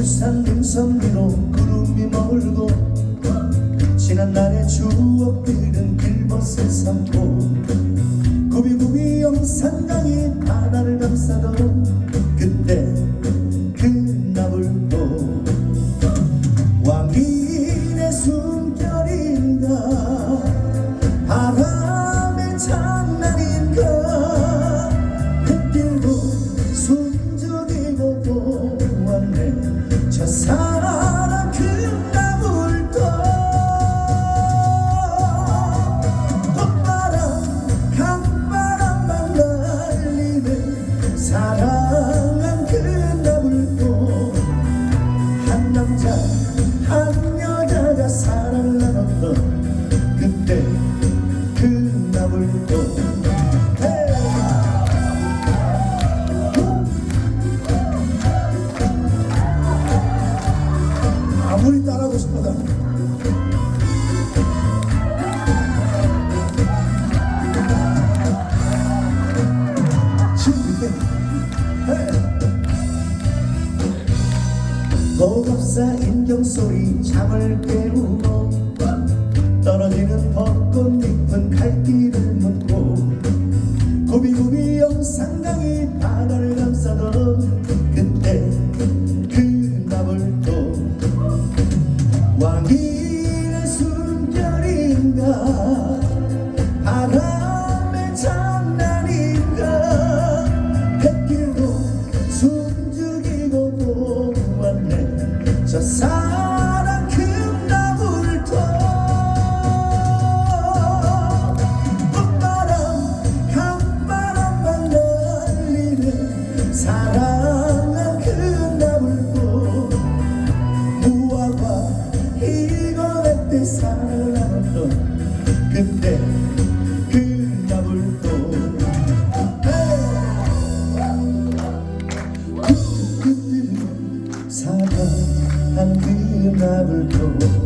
울산 능선 위로 구름이 머물고 지난 날의 추억들은 길벗을 삼고 구비구비 영산강이 바다를 감싸던 그때 그 나물도 왕인의 숨 그때 그 헤이! 아무리 따라하고 싶어도 고급사 인경 소리 잠을 깨우고 떨어지는 벚꽃잎은 갈길을 묻고 구비구비 영산강이 바다를 감싸던 그때 그 나물도 왕인의 숨결인가? 바람의 장난인가? 햇길도 숨죽이고 보았네. 저 사랑 사랑한 그 나물도 무화과 이거에 때 사랑을 나눴던 그때 그 나물도 그들은 사랑한 그 나물도